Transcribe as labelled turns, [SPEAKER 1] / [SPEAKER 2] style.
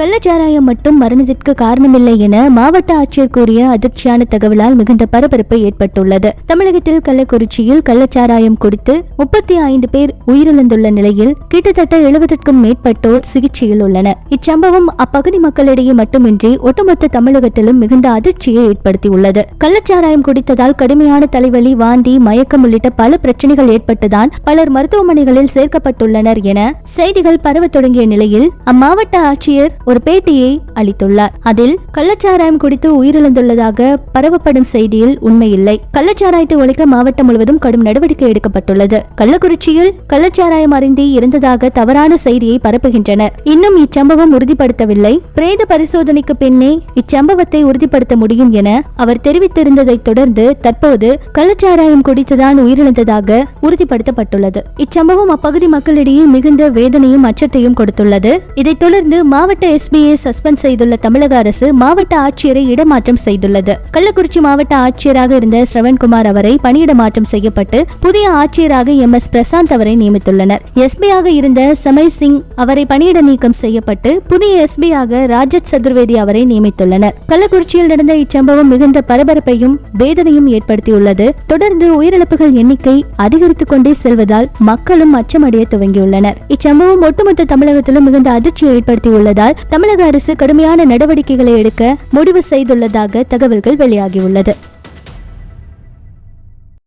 [SPEAKER 1] கள்ளச்சாராயம் மட்டும் மரணத்திற்கு காரணமில்லை என மாவட்ட ஆட்சியர் கூறிய அதிர்ச்சியான தகவலால் மிகுந்த பரபரப்பு ஏற்பட்டுள்ளது. தமிழகத்தில் கள்ளக்குறிச்சியில் கள்ளச்சாராயம் குடித்து முப்பத்தி ஐந்து பேர் உயிரிழந்துள்ள நிலையில் கிட்டத்தட்ட எழுபதுக்கும் மேற்பட்டோர் சிகிச்சையில் உள்ளனர். இச்சம்பவம் அப்பகுதி மக்களிடையே மட்டுமின்றி ஒட்டுமொத்த தமிழகத்திலும் மிகுந்த அதிர்ச்சியை ஏற்படுத்தியுள்ளது. கள்ளச்சாராயம் குடித்ததால் கடுமையான தலைவலி வாந்தி மயக்கம் உள்ளிட்ட பல பிரச்சனைகள் ஏற்பட்டுதான் பலர் மருத்துவமனைகளில் சேர்க்கப்பட்டுள்ளனர் என செய்திகள் பரவத் தொடங்கிய நிலையில் அம்மாவட்ட ஆட்சியர் ஒரு பேட்டியை அளித்துள்ளார். அதில் கள்ளச்சாராயம் குடித்து உயிரிழந்துள்ளதாக பரவப்படும் செய்தியில் உண்மையில்லை. கள்ளச்சாராயத்தை ஒழிக்க மாவட்டம் முழுவதும் கடும் நடவடிக்கை எடுக்கப்பட்டுள்ளது. கள்ளக்குறிச்சியில் கள்ளச்சாராயம் அருந்தி இருந்ததாக தவறான செய்தியை பரப்புகின்றனர். இன்னும் இச்சம்பவம் உறுதிப்படுத்தவில்லை. பிரேத பரிசோதனைக்கு பின்னே இச்சம்பவத்தை உறுதிப்படுத்த முடியும் என அவர் தெரிவித்திருந்ததை தொடர்ந்து தற்போது கள்ளச்சாராயம் குடித்துதான் உயிரிழந்ததாக உறுதிப்படுத்தப்பட்டுள்ளது. இச்சம்பவம் அப்பகுதி மக்களிடையே மிகுந்த வேதனையும் அச்சத்தையும் கொடுத்துள்ளது. இதைத் தொடர்ந்து மாவட்ட எஸ்பியை சஸ்பெண்ட் செய்துள்ள தமிழக அரசு மாவட்ட ஆட்சியரை இடமாற்றம் செய்துள்ளது. கள்ளக்குறிச்சி மாவட்ட ஆட்சியராக இருந்த ஸ்ரவன்குமார் அவரை பணியிட மாற்றம் செய்யப்பட்டு புதிய ஆட்சியராக எம் எஸ் பிரசாந்த் அவரை நியமித்துள்ளனர். எஸ்பியாக இருந்த சமய் சிங் அவரை பணியிட நீக்கம் செய்யப்பட்டு புதிய எஸ்பியாக ராஜத் சதுர்வேதி அவரை நியமித்துள்ளனர். கள்ளக்குறிச்சியில் நடந்த இச்சம்பவம் மிகுந்த பரபரப்பையும் வேதனையும் ஏற்படுத்தியுள்ளது. தொடர்ந்து உயிரிழப்புகள் எண்ணிக்கை அதிகரித்துக் கொண்டே செல்வதால் மக்களும் அச்சமடைய துவங்கியுள்ளனர். இச்சம்பவம் ஒட்டுமொத்த தமிழகத்திலும் மிகுந்த அதிர்ச்சியை ஏற்படுத்தியுள்ளதால் தமிழக அரசு கடுமையான நடவடிக்கைகளை எடுக்க முடிவு செய்துள்ளதாக தகவல்கள் வெளியாகியுள்ளது.